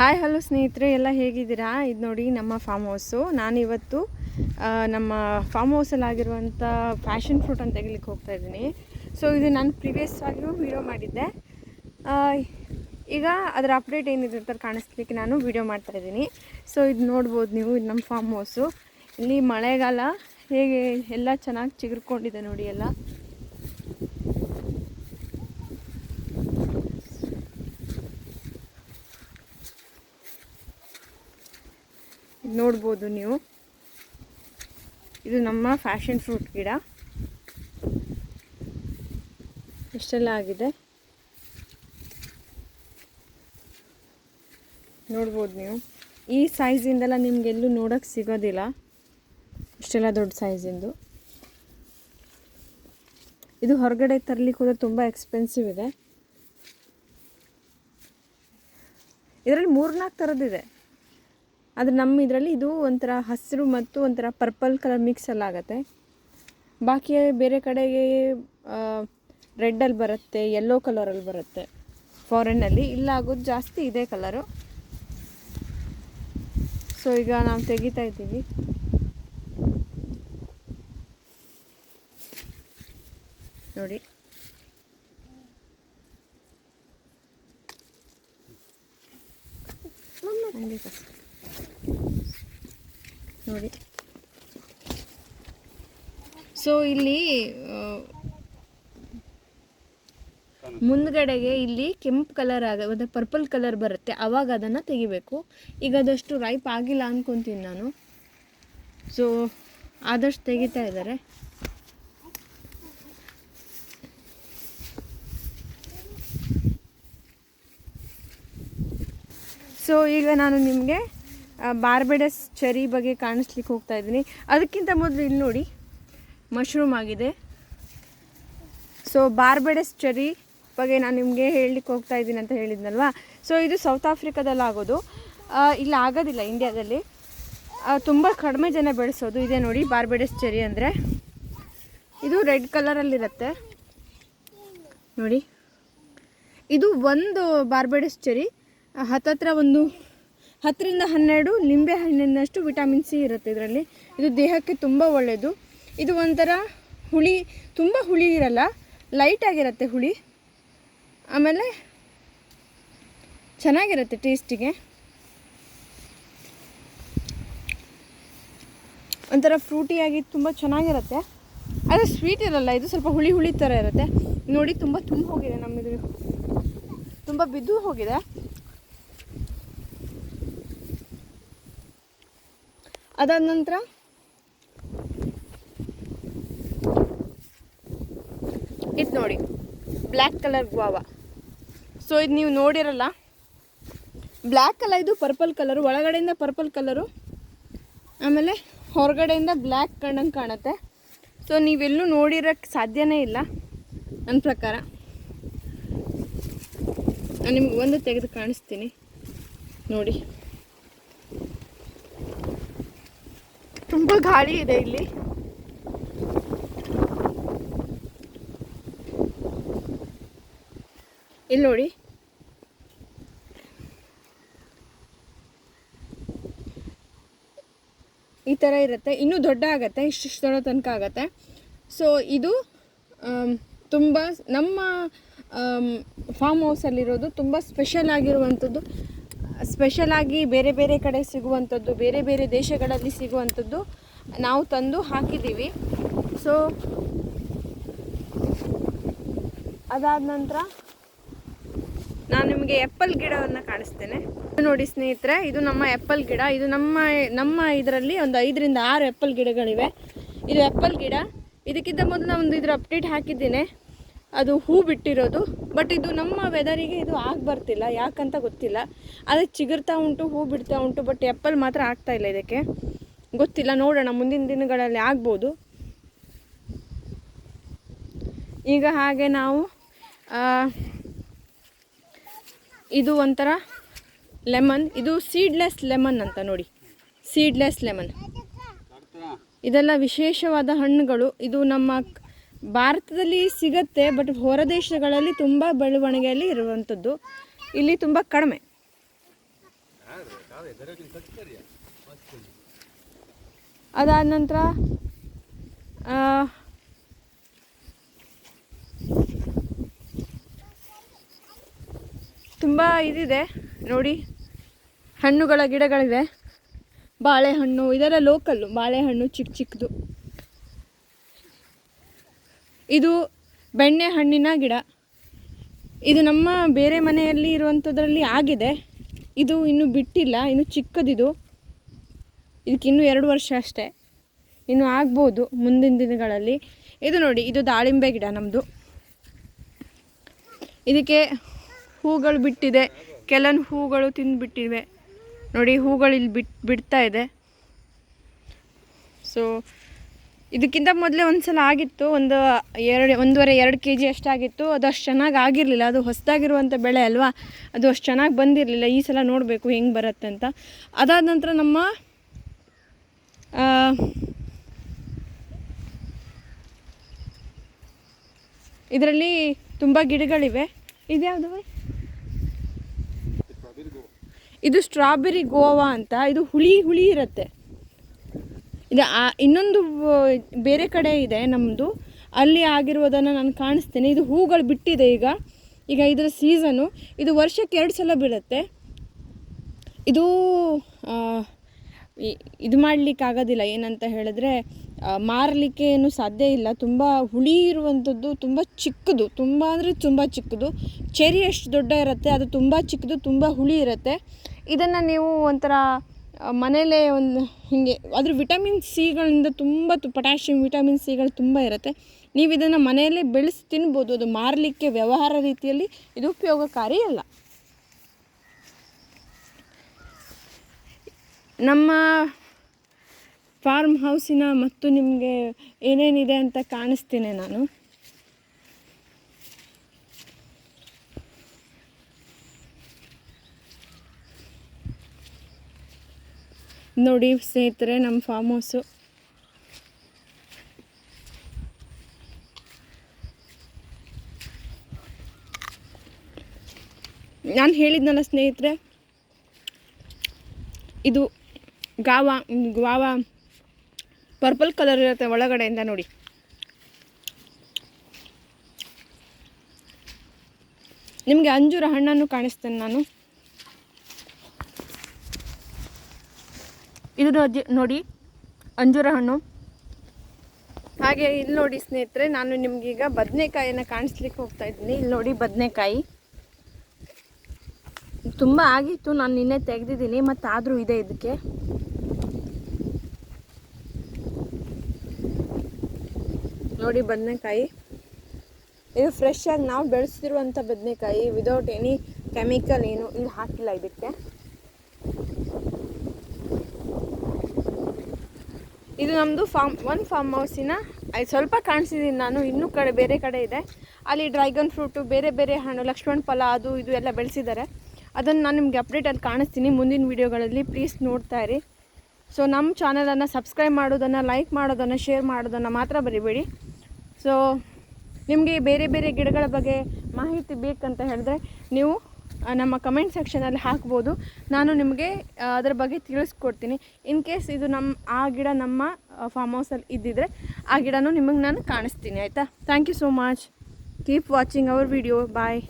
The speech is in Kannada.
ಹಾಯ್ ಹಲೋ ಸ್ನೇಹಿತರೆ. ಎಲ್ಲ ಹೇಗಿದ್ದೀರಾ? ಇದು ನೋಡಿ ನಮ್ಮ ಫಾರ್ಮ್ ಹೌಸು ನಾನಿವತ್ತು ನಮ್ಮ ಫಾರ್ಮ್ ಹೌಸಲ್ಲಿ ಆಗಿರುವಂಥ ಫ್ಯಾಷನ್ ಫ್ರೂಟ್ ಅಂತ ತೆಗಿಲಿಕ್ಕೆ ಹೋಗ್ತಾ ಇದ್ದೀನಿ. ಸೊ ಇದು ನಾನು ಪ್ರಿವಿಯಸ್ ಆಗಿಯೂ ವಿಡಿಯೋ ಮಾಡಿದ್ದೆ. ಈಗ ಅದರ ಅಪ್ಡೇಟ್ ಏನಿದೆ ಅಂತ ಕಾಣಿಸ್ಲಿಕ್ಕೆ ನಾನು ವಿಡಿಯೋ ಮಾಡ್ತಾ ಇದ್ದೀನಿ. ಸೊ ಇದು ನೋಡ್ಬೋದು ನೀವು, ಇದು ನಮ್ಮ ಫಾರ್ಮ್ ಹೌಸು ಇಲ್ಲಿ ಮಳೆಗಾಲ ಹೇಗೆ, ಎಲ್ಲ ಚೆನ್ನಾಗಿ ಚಿಗುರ್ಕೊಂಡಿದೆ ನೋಡಿ ಎಲ್ಲ. ನೋಡ್ಬೋದು ನೀವು. ಇದು ನಮ್ಮ ಫ್ಯಾಷನ್ ಫ್ರೂಟ್ ಗಿಡ. ಇಷ್ಟೆಲ್ಲ ಆಗಿದೆ. ನೋಡ್ಬೋದು ನೀವು. ಈ ಸೈಜಿಂದೆಲ್ಲ ನಿಮಗೆಲ್ಲೂ ನೋಡೋಕ್ಕೆ ಸಿಗೋದಿಲ್ಲ. ಇಷ್ಟೆಲ್ಲ ದೊಡ್ಡ ಸೈಜಿಂದು. ಇದು ಹೊರಗಡೆ ತರಲಿಕ್ಕೆ ಹೋದ್ರೆ ತುಂಬ ಎಕ್ಸ್ಪೆನ್ಸಿವ್ ಇದೆ. ಇದರಲ್ಲಿ ಮೂರ್ನಾಲ್ಕು ಥರದ್ದಿದೆ ಆದರೆ ನಮ್ಮ ಇದರಲ್ಲಿ ಇದು ಒಂಥರ ಹಸಿರು ಮತ್ತು ಒಂಥರ ಪರ್ಪಲ್ ಕಲರ್ ಮಿಕ್ಸಲ್ಲಿ ಆಗುತ್ತೆ. ಬಾಕಿ ಬೇರೆ ಕಡೆಗೆ ರೆಡ್ಡಲ್ಲಿ ಬರುತ್ತೆ ಯೆಲ್ಲೋ ಕಲರಲ್ಲಿ ಬರುತ್ತೆ. ಫಾರಿನಲ್ಲಿ ಇಲ್ಲಾಗೋದು ಜಾಸ್ತಿ ಇದೇ ಕಲರು ಸೊ ಈಗ ನಾವು ತೆಗಿತಾ ಇದ್ದೀವಿ. ನೋಡಿ. ಹಂಗೆ ಕಸ. ನೋಡಿ. ಸೊ ಇಲ್ಲಿ ಮುಂದ್ಗಡೆಗೆ ಇಲ್ಲಿ ಕೆಂಪು ಕಲರ್ ಆಗ, ಮತ್ತು ಪರ್ಪಲ್ ಕಲರ್ ಬರುತ್ತೆ. ಆವಾಗ ಅದನ್ನು ತೆಗಿಬೇಕು. ಈಗ ಅದಷ್ಟು ರೈಪ್ ಆಗಿಲ್ಲ ಅಂದ್ಕೊತೀನಿ ನಾನು. ಸೊ ಆದಷ್ಟು ತೆಗಿತಾ ಇದ್ದಾರೆ. ಸೊ ಈಗ ನಾನು ನಿಮಗೆ ಬಾರ್ಬೆಡಸ್ ಚೆರಿ ಬಗ್ಗೆ ಕಾಣಿಸ್ಲಿಕ್ಕೆ ಹೋಗ್ತಾ ಇದ್ದೀನಿ. ಅದಕ್ಕಿಂತ ಮೊದಲು ಇಲ್ಲಿ ನೋಡಿ, ಮಶ್ರೂಮ್ ಆಗಿದೆ. ಸೊ ಬಾರ್ಬೆಡಸ್ ಚೆರಿ ಬಗ್ಗೆ ನಾನು ನಿಮಗೆ ಹೇಳಲಿಕ್ಕೆ ಹೋಗ್ತಾ ಇದ್ದೀನಿ ಅಂತ ಹೇಳಿದ್ನಲ್ವಾ? ಸೊ ಇದು ಸೌತ್ ಆಫ್ರಿಕಾದಲ್ಲಿ ಆಗೋದು. ಇಲ್ಲಿ ಆಗೋದಿಲ್ಲ ಇಂಡ್ಯಾದಲ್ಲಿ ತುಂಬ ಕಡಿಮೆ ಜನ ಬೆಳೆಸೋದು ಇದೆ ನೋಡಿ, ಬಾರ್ಬೆಡಸ್ ಚೆರಿ ಅಂದರೆ. ಇದು ರೆಡ್ ಕಲರಲ್ಲಿರುತ್ತೆ. ನೋಡಿ. ಇದು ಒಂದು ಬಾರ್ಬೆಡಸ್ ಚೆರಿ ಹತ್ತತ್ರ ಒಂದು ಹತ್ತರಿಂದ ಹನ್ನೆರಡು ನಿಂಬೆ ಹಣ್ಣಿನಷ್ಟು ವಿಟಮಿನ್ ಸಿ ಇರುತ್ತೆ ಇದರಲ್ಲಿ. ಇದು ದೇಹಕ್ಕೆ ತುಂಬ ಒಳ್ಳೆಯದು ಇದು ಒಂಥರ ಹುಳಿ, ತುಂಬ ಹುಳಿ ಇರಲ್ಲ ಲೈಟ್ ಆಗಿರುತ್ತೆ ಹುಳಿ. ಆಮೇಲೆ ಚೆನ್ನಾಗಿರುತ್ತೆ ಟೇಸ್ಟಿಗೆ ಒಂಥರ ಫ್ರೂಟಿಯಾಗಿ ತುಂಬ ಚೆನ್ನಾಗಿರುತ್ತೆ. ಆದರೆ ಸ್ವೀಟ್ ಇರಲ್ಲ, ಇದು ಸ್ವಲ್ಪ ಹುಳಿ ಹುಳಿ ಥರ ಇರುತ್ತೆ. ನೋಡಿ, ತುಂಬ ತುಂಬ ಹೋಗಿದೆ ನಮ್ಮಿದು. ತುಂಬ ಬಿದ್ದು ಹೋಗಿದೆ. ಅದಾದ ನಂತರ? ಇದು ನೋಡಿ, ಬ್ಲ್ಯಾಕ್ ಕಲರ್ ಗುವಾವ ಸೊ ಇದು ನೀವು ನೋಡಿರಲ್ಲ, ಬ್ಲ್ಯಾಕ್ ಅಲ್ಲ ಇದು ಪರ್ಪಲ್ ಕಲರು, ಒಳಗಡೆಯಿಂದ ಪರ್ಪಲ್ ಕಲರು, ಆಮೇಲೆ ಹೊರಗಡೆಯಿಂದ ಬ್ಲ್ಯಾಕ್ ಕಣ್ಣಂಗೆ ಕಾಣುತ್ತೆ. ಸೊ ನೀವೆಲ್ಲೂ ನೋಡಿರೋಕ್ಕೆ ಸಾಧ್ಯನೇ ಇಲ್ಲ ನನ್ನ ಪ್ರಕಾರ. ನಿಮ್ಗೆ ಒಂದು ತೆಗೆದು ಕಾಣಿಸ್ತೀನಿ. ನೋಡಿ. ತುಂಬ ಗಾಳಿ ಇದೆ ಇಲ್ಲಿ. ಇಲ್ಲಿ ನೋಡಿ. ಈ ಥರ ಇರುತ್ತೆ. ಇನ್ನೂ ದೊಡ್ಡ ಆಗುತ್ತೆ, ಇಷ್ಟಿಷ್ಟು ದೊಡ್ಡ ತನಕ ಆಗುತ್ತೆ. ಸೊ ಇದು ತುಂಬ ನಮ್ಮ ಫಾರ್ಮ್ ಹೌಸಲ್ಲಿರೋದು ತುಂಬ ಸ್ಪೆಷಲ್ ಆಗಿರುವಂಥದ್ದು. ಸ್ಪೆಷಲ್ ಆಗಿ ಬೇರೆ ಬೇರೆ ಕಡೆ ಸಿಗುವಂಥದ್ದು, ಬೇರೆ ಬೇರೆ ದೇಶಗಳಲ್ಲಿ ಸಿಗುವಂಥದ್ದು ನಾವು ತಂದು ಹಾಕಿದ್ದೀವಿ. ಸೊ ಅದಾದ ನಂತರ ನಾನು ನಿಮಗೆ ಆ್ಯಪಲ್ ಗಿಡವನ್ನು ಕಾಣಿಸ್ತೇನೆ. ನೋಡಿ ಸ್ನೇಹಿತರೆ, ಇದು ನಮ್ಮ ಆ್ಯಪಲ್ ಗಿಡ. ಇದು ನಮ್ಮ ನಮ್ಮ ಇದರಲ್ಲಿ ಒಂದು ಐದರಿಂದ ಆರು ಆ್ಯಪಲ್ ಗಿಡಗಳಿವೆ. ಇದು ಆ್ಯಪಲ್ ಗಿಡ. ಇದಕ್ಕಿಂತ ಮೊದಲು ಒಂದು ಇದ್ರ ಅಪ್ಡೇಟ್ ಹಾಕಿದ್ದೇನೆ. ಅದು ಹೂ ಬಿಟ್ಟಿರೋದು. ಬಟ್ ಇದು ನಮ್ಮ ವೆದರಿಗೆ ಇದು ಆಗಿ ಬರ್ತಿಲ್ಲ. ಯಾಕಂತ ಗೊತ್ತಿಲ್ಲ. ಅದು ಚಿಗುರ್ತಾ ಉಂಟು ಹೂ ಬಿಡ್ತಾ ಉಂಟು ಬಟ್ ಆ್ಯಪಲ್ ಮಾತ್ರ ಆಗ್ತಾ ಇಲ್ಲ ಇದಕ್ಕೆ. ಗೊತ್ತಿಲ್ಲ ನೋಡೋಣ. ಮುಂದಿನ ದಿನಗಳಲ್ಲಿ ಆಗ್ಬೋದು. ಈಗ ಹಾಗೆ ನಾವು ಇದು ಒಂಥರ ಲೆಮನ್ ಇದು ಸೀಡ್ಲೆಸ್ ಲೆಮನ್ ಅಂತ ನೋಡಿ. ಸೀಡ್ಲೆಸ್ ಲೆಮನ್ ಇದೆಲ್ಲ ವಿಶೇಷವಾದ ಹಣ್ಣುಗಳು. ಇದು ನಮ್ಮ ಭಾರತದಲ್ಲಿ ಸಿಗತ್ತೆ ಬಟ್ ಹೊರ ದೇಶಗಳಲ್ಲಿ ತುಂಬ ಬೆಳವಣಿಗೆಯಲ್ಲಿ ಇರುವಂಥದ್ದು ಇಲ್ಲಿ ತುಂಬ ಕಡಿಮೆ. ಅದಾದ ನಂತರ ತುಂಬ ಇದಿದೆ. ನೋಡಿ, ಹಣ್ಣುಗಳ ಗಿಡಗಳಿವೆ. ಬಾಳೆಹಣ್ಣು, ಇದೆಲ್ಲ ಲೋಕಲ್ಲು ಬಾಳೆಹಣ್ಣು ಚಿಕ್ಕ ಚಿಕ್ಕದು ಇದು ಬೆಣ್ಣೆ ಹಣ್ಣಿನ ಗಿಡ. ಇದು ನಮ್ಮ ಬೇರೆ ಮನೆಯಲ್ಲಿ ಇರುವಂಥದ್ರಲ್ಲಿ ಆಗಿದೆ. ಇದು ಇನ್ನು ಬಿಟ್ಟಿಲ್ಲ, ಇನ್ನು ಚಿಕ್ಕದಿದು. ಇದಕ್ಕೆ ಇನ್ನೂ ಎರಡು ವರ್ಷ ಅಷ್ಟೇ. ಇನ್ನು ಆಗ್ಬೋದು ಮುಂದಿನ ದಿನಗಳಲ್ಲಿ. ಇದು ನೋಡಿ, ಇದು ದಾಳಿಂಬೆ ಗಿಡ ನಮ್ಮದು ಇದಕ್ಕೆ ಹೂಗಳು ಬಿಟ್ಟಿದೆ. ಕೆಲವೊಂದು ಹೂಗಳು ತಿಂದುಬಿಟ್ಟಿವೆ. ನೋಡಿ, ಹೂಗಳು ಇಲ್ಲಿ ಬಿಟ್, ಬಿಡ್ತಾ ಇದೆ. ಸೊ ಇದಕ್ಕಿಂತ ಮೊದಲೇ ಒಂದು ಸಲ ಆಗಿತ್ತು, ಒಂದು ಎರಡು, ಒಂದೂವರೆ, ಎರಡು ಕೆ ಜಿ ಅಷ್ಟಾಗಿತ್ತು ಅದು ಅಷ್ಟು ಚೆನ್ನಾಗಿ ಆಗಿರಲಿಲ್ಲ. ಅದು ಹೊಸದಾಗಿರುವಂಥ ಬೆಳೆ ಅಲ್ವಾ? ಅದು ಅಷ್ಟು ಚೆನ್ನಾಗಿ ಬಂದಿರಲಿಲ್ಲ. ಈ ಸಲ ನೋಡಬೇಕು ಹೆಂಗೆ ಬರುತ್ತೆ ಅಂತ. ಅದಾದ ನಂತರ ನಮ್ಮ ಇದರಲ್ಲಿ ತುಂಬ ಗಿಡಗಳಿವೆ. ಇದ್ಯಾವುದು ಇದು ಸ್ಟ್ರಾಬೆರಿ ಗೋವಾ ಅಂತ. ಇದು ಹುಳಿ ಹುಳಿ ಇರುತ್ತೆ. ಇದು ಆ- ಇನ್ನೊಂದು ಬೇರೆ ಕಡೆ ಇದೆ ನಮ್ಮದು ಅಲ್ಲಿ ಆಗಿರುವುದನ್ನು ನಾನು ಕಾಣಿಸ್ತೇನೆ. ಇದು ಹೂಗಳು ಬಿಟ್ಟಿದೆ ಈಗ. ಈಗ ಇದರ ಸೀಸನು ಇದು ವರ್ಷಕ್ಕೆ ಎರಡು ಸಲ ಬೀಳುತ್ತೆ. ಇದು ಇದು ಮಾಡಲಿಕ್ಕಾಗೋದಿಲ್ಲ ಏನಂತ ಹೇಳಿದ್ರೆ ಮಾರಲಿಕ್ಕೆ ಏನು ಸಾಧ್ಯ ಇಲ್ಲ. ತುಂಬ ಹುಳಿ ಇರುವಂಥದ್ದು ತುಂಬ ಚಿಕ್ಕದು. ತುಂಬ ಅಂದರೆ ತುಂಬ ಚಿಕ್ಕದು. ಚೆರಿ ಎಷ್ಟು ದೊಡ್ಡ ಇರುತ್ತೆ. ಅದು ತುಂಬ ಚಿಕ್ಕದು, ತುಂಬ ಹುಳಿ ಇರುತ್ತೆ. ಇದನ್ನು ನೀವು ಒಂಥರ ಮನೇಲೇ ಒಂದು ಹೀಗೆ ಅದ್ರ ವಿಟಮಿನ್ ಸಿಗಳಿಂದ ತುಂಬ ಪೊಟ್ಯಾಷಿಯಮ್ ವಿಟಮಿನ್ ಸಿಗಳು ತುಂಬ ಇರುತ್ತೆ. ನೀವು ಇದನ್ನು ಮನೆಯಲ್ಲೇ ಬೆಳೆಸಿ ತಿನ್ಬೋದು. ಅದು ಮಾರಲಿಕ್ಕೆ ವ್ಯವಹಾರ ರೀತಿಯಲ್ಲಿ ಇದು ಉಪಯೋಗಕಾರಿ ಅಲ್ಲ. ನಮ್ಮ ಫಾರ್ಮ್ ಹೌಸಿನ ಮತ್ತು ನಿಮಗೆ ಏನೇನಿದೆ ಅಂತ ಕಾಣಿಸ್ತೀನಿ ನಾನು. ನೋಡಿ ಸ್ನೇಹಿತರೆ, ನಮ್ಮ ಫಾರ್ಮ್ ಹೌಸು ನಾನು ಹೇಳಿದ್ನಲ್ಲ ಸ್ನೇಹಿತರೆ, ಇದು ಗಾವ ಗಾವ ಪರ್ಪಲ್ ಕಲರ್ ಇರುತ್ತೆ ಒಳಗಡೆಯಿಂದ ನೋಡಿ. ನಿಮಗೆ ಅಂಜೂರ ಹಣ್ಣನ್ನು ಕಾಣಿಸ್ತೇನೆ ನಾನು. ಇದು ನೋಡಿ- ನೋಡಿ ಅಂಜೂರ ಹಣ್ಣು. ಹಾಗೆ ಇಲ್ಲಿ ನೋಡಿ ಸ್ನೇಹಿತರೆ ನಾನು ನಿಮ್ಗೀಗ ಬದನೆಕಾಯಿನ ಕಾಣಿಸ್ಲಿಕ್ಕೆ ಹೋಗ್ತಾ ಇದ್ದೀನಿ. ಇಲ್ಲಿ ನೋಡಿ ಬದನೆಕಾಯಿ. ತುಂಬ ಆಗಿತ್ತು ನಾನು ನಿನ್ನೆ ತೆಗೆದಿದ್ದೀನಿ ಮತ್ತು ಆದರೂ ಇದೆ ಇದಕ್ಕೆ ನೋಡಿ ಬದನೆಕಾಯಿ. ಇದು ಫ್ರೆಶ್ ಆಗಿ ನಾವು ಬೆಳೆಸ್ತಿರುವಂಥ ಬದನೆಕಾಯಿ ವಿದೌಟ್ ಎನಿ ಕೆಮಿಕಲ್ ಏನು ಇಲ್ಲಿ ಹಾಕಿಲ್ಲ ಇದಕ್ಕೆ. ಇದು ನಮ್ಮದು ಫಾರ್ಮ್ ಒಂದು ಫಾರ್ಮ್ ಹೌಸಿನ ಅದು ಸ್ವಲ್ಪ ಕಾಣಿಸಿದ್ದೀನಿ ನಾನು, ಇನ್ನೂ ಕಡೆ, ಬೇರೆ ಕಡೆ ಇದೆ. ಅಲ್ಲಿ ಡ್ರ್ಯಾಗನ್ ಫ್ರೂಟು ಬೇರೆ ಬೇರೆ ಹಣ್ಣು, ಲಕ್ಷ್ಮಣ ಫಲ, ಅದು, ಇದು ಎಲ್ಲ ಬೆಳೆಸಿದ್ದಾರೆ ಅದನ್ನು ನಾನು ನಿಮಗೆ ಅಪ್ಡೇಟಲ್ಲಿ ಕಾಣಿಸ್ತೀನಿ, ಮುಂದಿನ ವೀಡಿಯೋಗಳಲ್ಲಿ ಪ್ಲೀಸ್ ನೋಡ್ತಾ ಇರಿ. ಸೊ ನಮ್ಮ ಚಾನಲನ್ನು ಸಬ್ಸ್ಕ್ರೈಬ್ ಮಾಡೋದನ್ನು ಲೈಕ್ ಮಾಡೋದನ್ನು ಶೇರ್ ಮಾಡೋದನ್ನು ಮಾತ್ರ ಬರಿಬೇಡಿ. ಸೊ ನಿಮಗೆ ಬೇರೆ ಬೇರೆ ಗಿಡಗಳ ಬಗ್ಗೆ ಮಾಹಿತಿ ಬೇಕಂತ ಹೇಳಿದ್ರೆ, ನೀವು ನಮ್ಮ ಕಮೆಂಟ್ ಸೆಕ್ಷನಲ್ಲಿ ಹಾಕ್ಬೋದು. ನಾನು ನಿಮಗೆ ಅದರ ಬಗ್ಗೆ ತಿಳಿಸ್ಕೊಡ್ತೀನಿ. ಇನ್ ಕೇಸ್ ಇದು ನಮ್ಮ ಆ ಗಿಡ ನಮ್ಮ ಫಾರ್ಮ್ ಹೌಸಲ್ಲಿ ಇದ್ದಿದ್ರೆ, ಆ ಗಿಡನೂ ನಿಮಗೆ ನಾನು ಕಾಣಿಸ್ತೀನಿ, ಆಯಿತಾ? Thank you so much keep watching our video bye